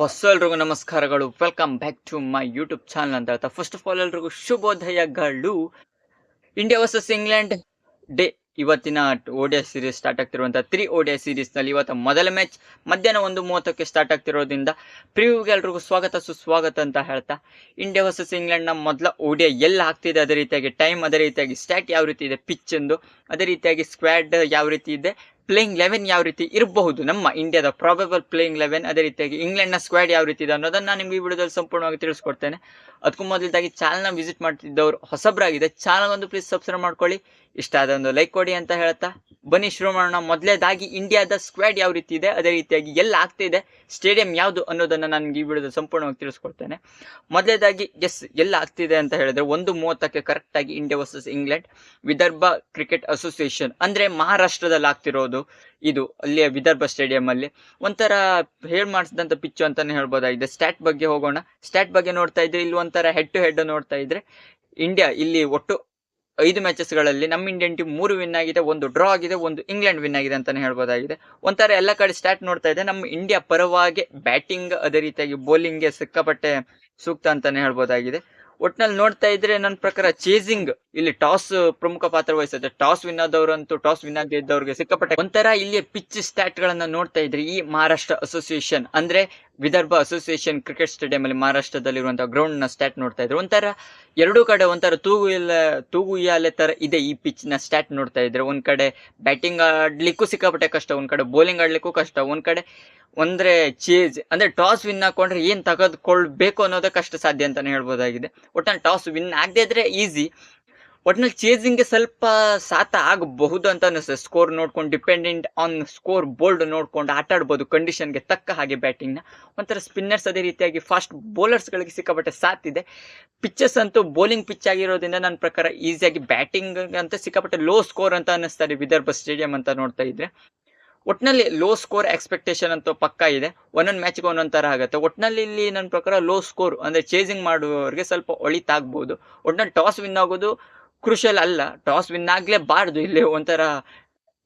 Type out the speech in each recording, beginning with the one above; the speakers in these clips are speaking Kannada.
ಬಸ್ ಎಲ್ರಿಗೂ ನಮಸ್ಕಾರಗಳು. Welcome back to my YouTube channel ಅಂತ ಹೇಳ್ತಾ. ಫಸ್ಟ್ ಆಫ್ ಆಲ್ ಎಲ್ರಿಗೂ ಶುಭೋದಯಗಳು. ಇಂಡಿಯಾ ವರ್ಸಸ್ ಇಂಗ್ಲೆಂಡ್ ಡೇ ಇವತ್ತಿನ ಓಡಿಯಾ ಸೀರೀಸ್ ಸ್ಟಾರ್ಟ್ ಆಗ್ತಿರುವಂಥ ತ್ರೀ ಓಡಿಯಾ ಸೀರೀಸ್ನಲ್ಲಿ ಇವತ್ತು ಮೊದಲ ಮ್ಯಾಚ್ ಮಧ್ಯಾಹ್ನ ಒಂದು ಮೂವತ್ತಕ್ಕೆ ಸ್ಟಾರ್ಟ್ ಆಗ್ತಿರೋದ್ರಿಂದ ಪ್ರಿವ್ಯೂಗೆ ಎಲ್ರಿಗೂ ಸ್ವಾಗತ ಸುಸ್ವಾಗತ ಅಂತ ಹೇಳ್ತಾ. ಇಂಡಿಯಾ ವರ್ಸಸ್ ಇಂಗ್ಲೆಂಡ್ನ ಮೊದಲ ಓಡಿಯಾ ಎಲ್ಲಿ ಆಗ್ತಿದೆ ಅದೇ ರೀತಿಯಾಗಿ ಟೈಮ್ ಅದೇ ರೀತಿಯಾಗಿ ಸ್ಟ್ಯಾಟ್ ಯಾವ ರೀತಿ ಇದೆ ಪಿಚ್ ಎಂದು ಅದೇ ರೀತಿಯಾಗಿ ಸ್ಕ್ವಾಡ್ ಯಾವ ರೀತಿ ಇದೆ ಪ್ಲೇಯಿಂಗ್ ಲೆವೆನ್ ಯಾವ ರೀತಿ ಇರಬಹುದು? ನಮ್ಮ ಇಂಡಿಯಾದ ಪ್ರಾಬಬಲ್ ಪ್ಲೇಯಿಂಗ್ ಲೆವೆನ್ ಅದೇ ರೀತಿಯಾಗಿ ಇಂಗ್ಲೆಂಡ್ನ ಸ್ಕ್ವಾಡ್ ಯಾವ ರೀತಿ ಇದೆ ಅನ್ನೋದನ್ನ ನಾನು ನಿಮ್ಗೆ ಈ ವಿಡಿಯೋದಲ್ಲಿ ಸಂಪೂರ್ಣವಾಗಿ ತಿಳಿಸ್ಕೊಡ್ತೇನೆ. ಅದಕ್ಕೂ ಮೊದಲಾಗಿ ಚಾನಲ್ನ ವಿಸಿಟ್ ಮಾಡ್ತಿದ್ದವರು ಹೊಸಬ್ರಾಗಿದೆ. ಚಾನಲ್ ಒಂದು ಪ್ಲೀಸ್ ಸಬ್ಸ್ಕ್ರೈಬ್ ಮಾಡ್ಕೊಳ್ಳಿ. ಇಷ್ಟ ಆದ ಒಂದು ಲೈಕ್ ಕೊಡಿ ಅಂತ ಹೇಳ್ತಾ ಬನ್ನಿ ಶುರು ಮಾಡೋಣ ಮೊದಲೇದಾಗಿ ಇಂಡಿಯಾದ ಸ್ಕ್ವಾಡ್ ಯಾವ ರೀತಿ ಇದೆ, ಅದೇ ರೀತಿಯಾಗಿ ಎಲ್ಲ ಆಗ್ತಿದೆ ಸ್ಟೇಡಿಯಂ ಯಾವುದು ಅನ್ನೋದನ್ನು ನನಗೆ ಈ ವಿಡಿಯೋದಲ್ಲಿ ಸಂಪೂರ್ಣವಾಗಿ ತಿಳಿಸ್ಕೊಡ್ತೇನೆ. ಮೊದಲೇದಾಗಿ ಎಸ್ ಎಲ್ಲ ಆಗ್ತಿದೆ ಅಂತ ಹೇಳಿದ್ರೆ ಒಂದು ಮೂವತ್ತಕ್ಕೆ ಕರೆಕ್ಟಾಗಿ India versus England, Vidarbha cricket association ಅಂದರೆ ಮಹಾರಾಷ್ಟ್ರದಲ್ಲಿ ಆಗ್ತಿರೋದು, ಇದು ಅಲ್ಲಿಯ ವಿದರ್ಭ ಸ್ಟೇಡಿಯಂ ಅಲ್ಲಿ. ಒಂಥರ ಹೇಳಿ ಮಾಡಿಸಿದಂಥ ಪಿಚ್ಚು ಅಂತಲೇ ಹೇಳ್ಬೋದಾಗಿದೆ. ಸ್ಟ್ಯಾಟ್ ಬಗ್ಗೆ ಹೋಗೋಣ. ಸ್ಟ್ಯಾಟ್ ಬಗ್ಗೆ ನೋಡ್ತಾ ಇದ್ರೆ ಇಲ್ಲಿ ಒಂಥರ ಹೆಡ್ ಟು ಹೆಡ್ ನೋಡ್ತಾ ಇದ್ರೆ, ಇಂಡಿಯಾ ಇಲ್ಲಿ ಒಟ್ಟು ಐದು ಮ್ಯಾಚಸ್ಗಳಲ್ಲಿ ನಮ್ಮ ಇಂಡಿಯನ್ ಟೀಮ್ ಮೂರು ವಿನ್ ಆಗಿದೆ, ಒಂದು ಡ್ರಾ ಆಗಿದೆ, ಒಂದು ಇಂಗ್ಲೆಂಡ್ ವಿನ್ ಆಗಿದೆ ಅಂತಾನೆ ಹೇಳ್ಬೋದಾಗಿದೆ. ಒಂಥರ ಎಲ್ಲ ಕಡೆ ಸ್ಟಾರ್ಟ್ ನೋಡ್ತಾ ಇದೆ ನಮ್ಮ ಇಂಡಿಯಾ ಪರವಾಗಿ ಬ್ಯಾಟಿಂಗ್ ಅದೇ ರೀತಿಯಾಗಿ ಬೌಲಿಂಗ್ಗೆ ಸಿಕ್ಕಾಪಟ್ಟೆ ಸೂಕ್ತ ಅಂತಾನೆ ಹೇಳ್ಬೋದಾಗಿದೆ. ಒಟ್ನಲ್ಲಿ ನೋಡ್ತಾ ಇದ್ರೆ ನನ್ನ ಪ್ರಕಾರ ಚೇಸಿಂಗ್ ಇಲ್ಲಿ ಟಾಸ್ ಪ್ರಮುಖ ಪಾತ್ರ ವಹಿಸುತ್ತೆ. ಟಾಸ್ ವಿನ್ ಆದವರಂತೂ ಟಾಸ್ ವಿನ್ ಆಗದೆ ಇದ್ದವ್ರಿಗೆ ಸಿಕ್ಕಾಪಟ್ಟೆ ಒಂಥರ ಇಲ್ಲಿ ಪಿಚ್ ಸ್ಟ್ಯಾಟ್ ಗಳನ್ನ ನೋಡ್ತಾ ಇದ್ರೆ. ಈ ಮಹಾರಾಷ್ಟ್ರ ಅಸೋಸಿಯೇಷನ್ ಅಂದ್ರೆ ವಿದರ್ಭ ಅಸೋಸಿಯೇಷನ್ ಕ್ರಿಕೆಟ್ ಸ್ಟೇಡಿಯಂ ಅಲ್ಲಿ ಮಹಾರಾಷ್ಟ್ರದಲ್ಲಿರುವಂತಹ ಗ್ರೌಂಡ್ನ ಸ್ಟ್ಯಾಟ್ ನೋಡ್ತಾ ಇದ್ರೆ. ಒಂಥರ ಎರಡೂ ಕಡೆ ಒಂಥರ ತೂಗು ಇಲ್ಲ, ತೂಗು ಇಯಾಲೆ ತರ ಇದೆ ಈ ಪಿಚ್ನ ಸ್ಟಾಟ್ ನೋಡ್ತಾ ಇದ್ರೆ. ಒಂದ್ ಕಡೆ ಬ್ಯಾಟಿಂಗ್ ಆಡ್ಲಿಕ್ಕೂ ಸಿಕ್ಕಾಪಟ್ಟೆ ಕಷ್ಟ, ಒಂದ್ ಕಡೆ ಬೌಲಿಂಗ್ ಆಡ್ಲಿಕ್ಕೂ ಕಷ್ಟ, ಒಂದ್ ಕಡೆ ಒಂದ್ರೆ ಚೇಜ್ ಅಂದ್ರೆ ಟಾಸ್ ವಿನ್ ಹಾಕೊಂಡ್ರೆ ಏನ್ ತೆಗೆದುಕೊಳ್ಬೇಕು ಅನ್ನೋದೇ ಕಷ್ಟ ಸಾಧ್ಯ ಅಂತಾನೆ ಹೇಳ್ಬೋದಾಗಿದೆ. ಒಟ್ನಲ್ಲಿ ಟಾಸ್ ವಿನ್ ಆಗದೆ ಇದ್ರೆ ಈಸಿ. ಒಟ್ನಲ್ಲಿ ಚೇಸಿಂಗ್ಗೆ ಸ್ವಲ್ಪ ಸಾಥ ಆಗಬಹುದು ಅಂತ ಅನ್ನಿಸ್ತದೆ. ಸ್ಕೋರ್ ನೋಡ್ಕೊಂಡು ಡಿಪೆಂಡೆಂಟ್ ಆನ್ ಸ್ಕೋರ್ ಬೋಲ್ಡ್ ನೋಡ್ಕೊಂಡು ಆಟ ಆಡ್ಬೋದು ಕಂಡೀಷನ್ಗೆ ತಕ್ಕ ಹಾಗೆ ಬ್ಯಾಟಿಂಗ್ನ ಒಂಥರ ಸ್ಪಿನ್ನರ್ಸ್ ಅದೇ ರೀತಿಯಾಗಿ ಫಾಸ್ಟ್ ಬೌಲರ್ಸ್ಗಳಿಗೆ ಸಿಕ್ಕಾಪಟ್ಟೆ ಇದೆ. ಪಿಚ್ಚಸ್ ಅಂತೂ ಬೌಲಿಂಗ್ ಪಿಚ್ ಆಗಿರೋದ್ರಿಂದ ನನ್ನ ಪ್ರಕಾರ ಈಸಿಯಾಗಿ ಬ್ಯಾಟಿಂಗ್ ಅಂತ ಸಿಕ್ಕಾಪಟ್ಟೆ ಲೋ ಸ್ಕೋರ್ ಅಂತ ಅನ್ನಿಸ್ತಾರೆ ವಿದರ್ಭ ಸ್ಟೇಡಿಯಂ ಅಂತ ನೋಡ್ತಾ ಇದ್ರೆ. ಒಟ್ನಲ್ಲಿ ಲೋ ಸ್ಕೋರ್ ಎಕ್ಸ್ಪೆಕ್ಟೇಷನ್ ಅಂತೂ ಪಕ್ಕ ಇದೆ. ಒಂದೊಂದು ಮ್ಯಾಚ್ಗೆ ಒಂದೊಂದು ಥರ ಆಗುತ್ತೆ. ಒಟ್ನಲ್ಲಿ ಇಲ್ಲಿ ನನ್ನ ಪ್ರಕಾರ ಲೋ ಸ್ಕೋರ್ ಅಂದರೆ ಚೇಸಿಂಗ್ ಮಾಡುವವರಿಗೆ ಸ್ವಲ್ಪ ಒಳಿತಾಗ್ಬೋದು. ಒಟ್ನಲ್ಲಿ ಟಾಸ್ ವಿನ್ ಆಗೋದು ಕ್ರುಷಲ್ ಅಲ್ಲ. ಟಾಸ್ ವಿನ್ ಆಗಲೇಬಾರ್ದು. ಇಲ್ಲಿ ಒಂಥರ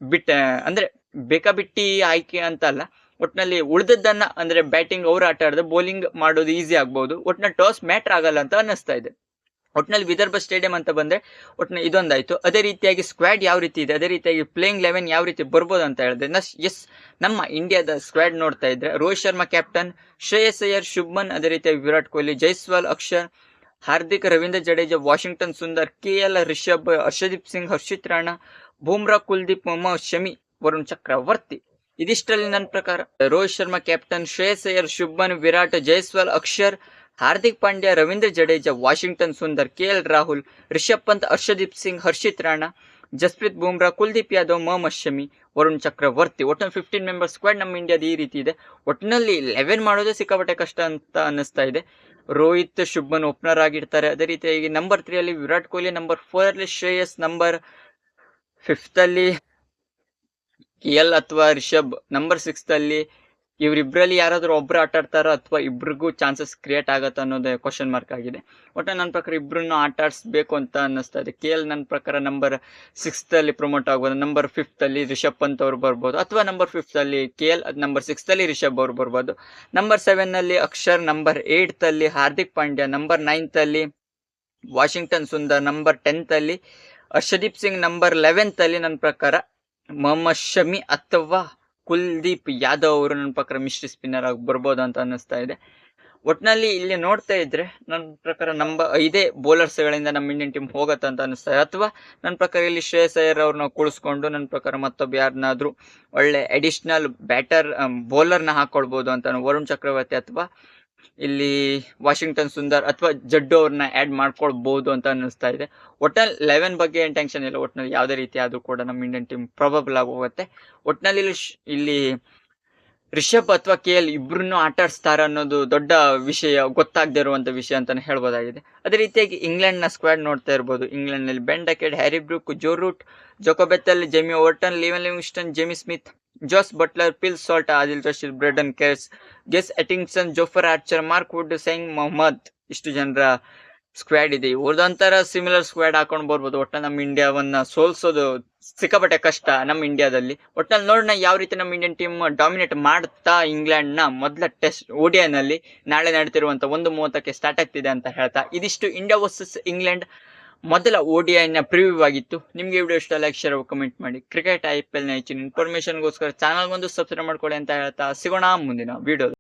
ಬಿಟ್ಟ ಅಂದರೆ ಬೇಕಾಬಿಟ್ಟಿ ಆಯ್ಕೆ ಅಂತ ಅಲ್ಲ. ಒಟ್ನಲ್ಲಿ ಉಳಿದದ್ದನ್ನು ಅಂದರೆ ಬ್ಯಾಟಿಂಗ್ ಅವ್ರು ಆಟ ಆಡಿದ್ರೆ ಬೌಲಿಂಗ್ ಮಾಡೋದು ಈಸಿ ಆಗ್ಬೋದು. ಒಟ್ನಲ್ಲಿ ಟಾಸ್ ಮ್ಯಾಟ್ರ್ ಆಗಲ್ಲ ಅಂತ ಅನ್ನಿಸ್ತಾ ಇದೆ. ಒಟ್ನಲ್ಲಿ ವಿದರ್ಭ ಸ್ಟೇಡಿಯಂ ಅಂತ ಬಂದರೆ ಒಟ್ಟಿನ ಇದೊಂದಾಯಿತು. ಅದೇ ರೀತಿಯಾಗಿ ಸ್ಕ್ವಾಡ್ ಯಾವ ರೀತಿ ಇದೆ? ಅದೇ ರೀತಿಯಾಗಿ ಪ್ಲೇಯಿಂಗ್ ಲೆವೆನ್ ಯಾವ ರೀತಿ ಬರ್ಬೋದು ಅಂತ ಹೇಳಿದ್ರೆ ನಸ್ ಎಸ್, ನಮ್ಮ ಇಂಡಿಯಾದ ಸ್ಕ್ವಾಡ್ ನೋಡ್ತಾ ಇದ್ರೆ, ರೋಹಿತ್ ಶರ್ಮಾ ಕ್ಯಾಪ್ಟನ್ ಶ್ರೇಯಸ್ ಅಯ್ಯರ್, ಶುಭ್ಮನ್, ಅದೇ ರೀತಿಯಾಗಿ Virat Kohli, Jaiswal, Axar, Hardik, Ravindra Jadeja, Washington Sundar K L Rishabh, Harshdeep Singh, Harshit Rana, Bumrah, Kuldeep Mohammed, Shami, Varun Chakravarthy. ಇದಿಷ್ಟರಲ್ಲಿ ನನ್ನ ಪ್ರಕಾರ, Rohit Sharma captain Shreyas Iyer, Shubman, Virat, Jaiswal, Axar Hardik Pandya, Ravindra Jadeja, Washington Sundar, K L Rahul, Rishabh Pant, Harshdeep Singh, Harshit Rana, Jasprit Bumrah, Kuldeep Yadav Mohammed Shami Varun Chakravarthy. ಒಟ್ಟು ಫಿಫ್ಟೀನ್ ಮೆಂಬರ್ಸ್ ಸ್ಕ್ವಾಡ್ ನಮ್ಮ ಇಂಡಿಯಾದ ಈ ರೀತಿ ಇದೆ. ಒಟ್ಟಿನಲ್ಲಿ ಲೆವೆನ್ ಮಾಡೋದೇ ಸಿಕ್ಕಾಪಟ್ಟೆ ಕಷ್ಟ ಅಂತ ಅನ್ನಿಸ್ತಾ ಇದೆ. ರೋಹಿತ್, ಶುಭ್ಮನ್ ಓಪನರ್ ಆಗಿರ್ತಾರೆ. ಅದೇ ರೀತಿಯಾಗಿ ನಂಬರ್ ತ್ರೀಯಲ್ಲಿ ವಿರಾಟ್ ಕೊಹ್ಲಿ ನಂಬರ್ ಫೋರ್ ಅಲ್ಲಿ ಶ್ರೇಯಸ್ ನಂಬರ್ ಫಿಫ್ತಲ್ಲಿ ಕೆ ಎಲ್ ಅಥವಾ ರಿಷಬ್ ನಂಬರ್ ಸಿಕ್ಸ್ ಅಲ್ಲಿ ಇವರಿಬ್ಬರಲ್ಲಿ ಯಾರಾದರೂ ಒಬ್ರು ಆಟ ಅಥವಾ ಇಬ್ರಿಗೂ ಚಾನ್ಸಸ್ ಕ್ರಿಯೇಟ್ ಆಗುತ್ತೆ ಅನ್ನೋದೇ ಕ್ವಶನ್ ಮಾರ್ಕ್ ಆಗಿದೆ. ಒಟ್ಟು ನನ್ನ ಪ್ರಕಾರ ಇಬ್ರನ್ನು ಆಟ ಆಡಿಸ್ಬೇಕು ಅಂತ ಅನ್ನಿಸ್ತಾ ಇದೆ. ಕೆ ಎಲ್ ನನ್ನ ಪ್ರಕಾರ ನಂಬರ್ ಸಿಕ್ಸ್ತಲ್ಲಿ ಪ್ರಮೋಟ್ ಆಗ್ಬೋದು ನಂಬರ್ ಫಿಫ್ತಲ್ಲಿ ರಿಷಬ್ ಪಂತ್ ಅವ್ರು ಬರ್ಬೋದು, ಅಥವಾ ನಂಬರ್ ಫಿಫ್ತಲ್ಲಿ ಕೆ ಎಲ್ ನಂಬರ್ ಸಿಕ್ಸ್ತಲ್ಲಿ ರಿಷಬ್ ಅವ್ರು ಬರ್ಬೋದು. ನಂಬರ್ ಸೆವೆನ್ನಲ್ಲಿ ಅಕ್ಷರ್ ನಂಬರ್ ಏಯ್ಟ್ ಅಲ್ಲಿ ಹಾರ್ದಿಕ್ ಪಾಂಡ್ಯ ನಂಬರ್ ನೈನ್ತಲ್ಲಿ ವಾಷಿಂಗ್ಟನ್ ಸುಂದರ್ ನಂಬರ್ ಟೆಂತ್ ಅಲ್ಲಿ ಹರ್ಷದೀಪ್ ಸಿಂಗ್ ನಂಬರ್ ಲೆವೆಂತ್ ಅಲ್ಲಿ ನನ್ನ ಪ್ರಕಾರ ಮೊಹಮ್ಮದ್ ಶಮಿ ಅಥವಾ ಕುಲ್ದೀಪ್ ಯಾದವ್ ಅವರು ನನ್ನ ಪ್ರಕಾರ ಮಿಶ್ರಿ ಸ್ಪಿನ್ನರ್ ಆಗಿ ಬರ್ಬೋದು ಅಂತ ಅನ್ನಿಸ್ತಾ ಇದೆ. ಒಟ್ನಲ್ಲಿ ಇಲ್ಲಿ ನೋಡ್ತಾ ಇದ್ರೆ ನನ್ನ ಪ್ರಕಾರ ನಂಬ ಐದೇ ಬೌಲರ್ಸ್ಗಳಿಂದ ನಮ್ಮ ಇಂಡಿಯನ್ ಟೀಮ್ ಹೋಗತ್ತೆ ಅಂತ ಅನಿಸ್ತಾ ಇದೆ. ಅಥವಾ ನನ್ನ ಪ್ರಕಾರ ಇಲ್ಲಿ ಶ್ರೇಯಸ್ ಅಯ್ಯರ್ ಅವ್ರನ್ನ ಕುಳಿಸ್ಕೊಂಡು ನನ್ನ ಪ್ರಕಾರ ಮತ್ತೊಬ್ಬ ಯಾರನ್ನಾದ್ರೂ ಒಳ್ಳೆ ಅಡಿಷ್ನಲ್ ಬ್ಯಾಟರ್ ಬೌಲರ್ನ ಹಾಕೊಳ್ಬೋದು ಅಂತ ವರುಣ್ ಚಕ್ರವರ್ತಿ ಅಥವಾ ಇಲ್ಲಿ ವಾಷಿಂಗ್ಟನ್ ಸುಂದರ್ ಅಥವಾ ಜಡ್ಡು ಅವ್ರನ್ನ ಆ್ಯಡ್ ಮಾಡ್ಕೊಳ್ಬೋದು ಅಂತ ಅನ್ನಿಸ್ತಾ ಇದೆ. ಒಟ್ನಲ್ಲಿ ಲೆವೆನ್ ಬಗ್ಗೆ ಏನು ಟೆನ್ಷನ್ ಇಲ್ಲ, ಒಟ್ನಲ್ಲಿ ಯಾವುದೇ ರೀತಿ ಆದರೂ ಕೂಡ ನಮ್ಮ ಇಂಡಿಯನ್ ಟೀಮ್ ಪ್ರಾಬಬಲ್ ಆಗಿ ಹೋಗುತ್ತೆ ಒಟ್ನಲ್ಲಿ ಇಲ್ಲಿ ರಿಷಬ್ ಅಥವಾ ಕೆ ಎಲ್ ಇಬ್ಬರನ್ನು ಆಟ ಆಡಿಸ್ತಾರ ಅನ್ನೋದು ದೊಡ್ಡ ವಿಷಯ, ಗೊತ್ತಾಗದೇ ಇರುವಂಥ ವಿಷಯ ಅಂತಲೇ ಹೇಳ್ಬೋದಾಗಿದೆ. ಅದೇ ರೀತಿಯಾಗಿ ಇಂಗ್ಲೆಂಡ್ನ ಸ್ಕ್ವಾಡ್ ನೋಡ್ತಾ ಇರ್ಬೋದು. ಇಂಗ್ಲೆಂಡ್ನಲ್ಲಿ Ben Duckett, Harry Brook, Joe Root, Jacob Bethell, Jamie Overton Liam Livingstone, Jamie Smith, Jos Buttler, Phil Salt, Adil Rashid, Brydon Carse, Gus Atkinson, Jofra Archer, Mark Wood, ಸೈಂಗ್ Mohammed. ಇಷ್ಟು ಜನರ ಸ್ಕ್ವಾಡ್ ಇದೆ. ಇವ್ರದೊಂಥರ ಸಿಮಿಲರ್ ಸ್ಕ್ವಾಡ್ ಹಾಕೊಂಡು ಬರ್ಬೋದು. ಒಟ್ಟ ನಮ್ಮ ಇಂಡಿಯಾವನ್ನ ಸೋಲ್ಸೋದು ಸಿಕ್ಕಾಪಟ್ಟೆ ಕಷ್ಟ ನಮ್ಮ ಇಂಡಿಯಾದಲ್ಲಿ. ಒಟ್ಟಿನಲ್ಲಿ ನೋಡೋಣ ಯಾವ ರೀತಿ ನಮ್ಮ ಇಂಡಿಯನ್ ಟೀಮ್ ಡಾಮಿನೇಟ್ ಮಾಡ್ತಾ ಇಂಗ್ಲೆಂಡ್ನ ಮೊದಲ ಟೆಸ್ಟ್ನಲ್ಲಿ ನಾಳೆ ನಡೆತಿರುವಂತ ಒಂದು ಮೂವತ್ತಕ್ಕೆ ಸ್ಟಾರ್ಟ್ ಆಗ್ತಿದೆ ಅಂತ ಹೇಳ್ತಾ. ಇದಿಷ್ಟು ಇಂಡಿಯಾ ವರ್ಸಸ್ ಇಂಗ್ಲೆಂಡ್ ಮೊದಲ ನ ಪ್ರಿವ್ಯೂ ಆಗಿತ್ತು. ನಿಮಗೆ ವಿಡಿಯೋ ಇಷ್ಟ ಲೈಕ್ ಶೇರ್ ಕಮೆಂಟ್ ಮಾಡಿ. ಕ್ರಿಕೆಟ್ ಐ ಪಿ ಎಲ್ನ ಹೆಚ್ಚಿನ ಇನ್ಫಾರ್ಮೇಶನ್ಗೋಸ್ಕರ ಚಾನಲ್ ಒಂದು ಸಬ್ಸ್ಕ್ರೈಬ್ ಮಾಡ್ಕೊಳ್ಳಿ ಅಂತ ಹೇಳ್ತಾ. ಸಿಗೋಣ ಮುಂದಿನ ವಿಡಿಯೋ